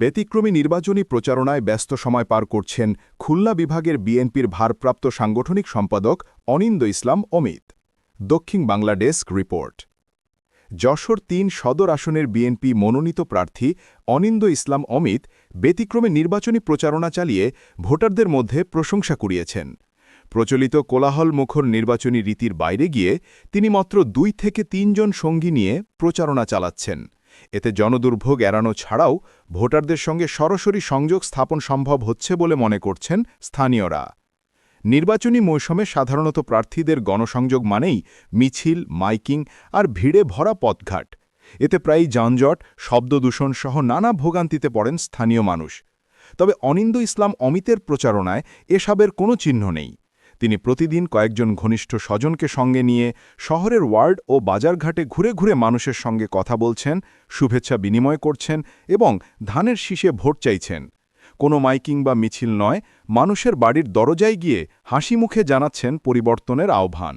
ব্যতিক্রমী নির্বাচনী প্রচারণায় ব্যস্ত সময় পার করছেন খুলনা বিভাগের বিএনপির ভারপ্রাপ্ত সাংগঠনিক সম্পাদক অনিন্দ ইসলাম অমিত। দক্ষিণ বাংলা ডেস্ক রিপোর্ট। যশোর তিন সদর আসনের বিএনপি মনোনীত প্রার্থী অনিন্দ ইসলাম অমিত ব্যতিক্রমে নির্বাচনী প্রচারণা চালিয়ে ভোটারদের মধ্যে প্রশংসা কুড়িয়েছেন। প্রচলিত কোলাহল মুখর নির্বাচনী রীতির বাইরে গিয়ে তিনি মাত্র দুই থেকে তিনজন সঙ্গী নিয়ে প্রচারণা চালাচ্ছেন। এতে জনদুর্ভোগ এড়ানো ছাড়াও ভোটারদের সঙ্গে সরাসরি সংযোগ স্থাপন সম্ভব হচ্ছে বলে মনে করছেন স্থানীয়রা। নির্বাচনী মৌসুমে সাধারণত প্রার্থীদের গণসংযোগ মানেই মিছিল, মাইকিং আর ভিড়ে ভরা পথঘাট। এতে প্রায়ই যানজট শব্দদূষণ সহ নানা ভোগান্তিতে পড়েন স্থানীয় মানুষ। তবে অনিন্দ ইসলাম অমিতের প্রচারণায় এসবের কোনো চিহ্ন নেই। তিনি প্রতিদিন কয়েকজন ঘনিষ্ঠ স্বজনকে সঙ্গে নিয়ে শহরের ওয়ার্ড ও বাজারঘাটে ঘুরে ঘুরে মানুষের সঙ্গে কথা বলছেন, শুভেচ্ছা বিনিময় করছেন এবং ধানের শীষে ভোট চাইছেন। কোনো মাইকিং বা মিছিল নয়, মানুষের বাড়ির দরজায় গিয়ে হাসি মুখে জানাচ্ছেন পরিবর্তনের আহ্বান।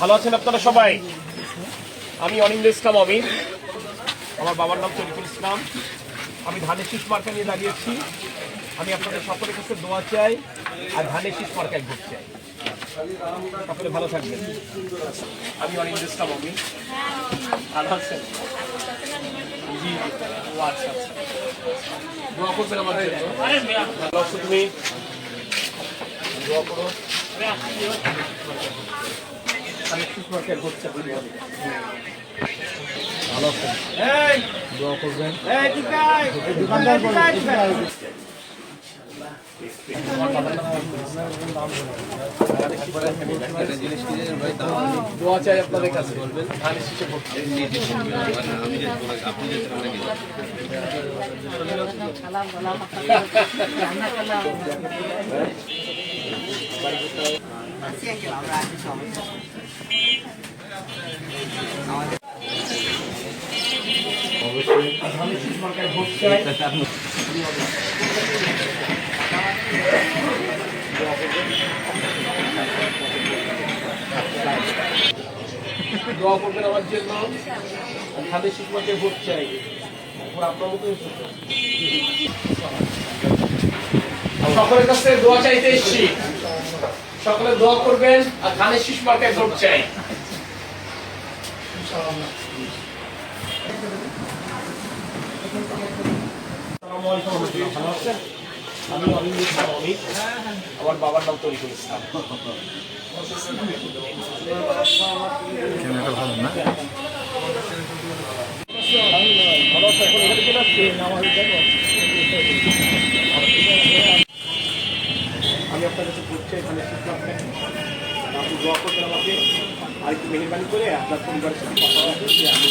ভালো আছেন আপনারা সবাই? আমি অনিন্দ ইসলাম অমিত আমার বাবার নাম তরিকুল ইসলাম। আমি ধানের শীষ মার্কা নিয়ে দাঁড়িয়েছি। আমি আপনাদের সকলের কাছে দোয়া চাই আর ধানের শীষ মার্কায় ভোট চাই। সকলে ভালো থাকবেন। আমি অনেক ইসলাম অমিত ভালো আছেন? জি, ও আচ্ছা আচ্ছা। দোয়া করবেন জন্য। ভালো আছো তুমি? দোয়া করো। আমি শীষ মার্কায় ভোট চাই। ভালো আছেন? দোয়া করবেন। দোয়া চাই আপনাদের কাছে। বলবেন চাই। ধানের শীষ মার্কায় ভোট চাই দোয়া করবেন আমার জন্য ভোট চাই সকলের কাছে দোয়া চাইতে এসেছি। সকলে দোয়া করবেন আর ধানের শীষ মার্কায় ভোট চাই আসসালামু আলাইকুম রহমতুল্লাহ। ভালো আছেন? আমি অনিন্দ ইসলাম অমিত আমার বাবার নাম তরিকুল ইসলাম। আমি আপনার কাছে বলছি এখানে শিখলাম আপনি দোয়া করবেন আমাকে। আর একটু মেহরবানি করে আপনার পরিবারের সাথে কথা বলবেন যে আমি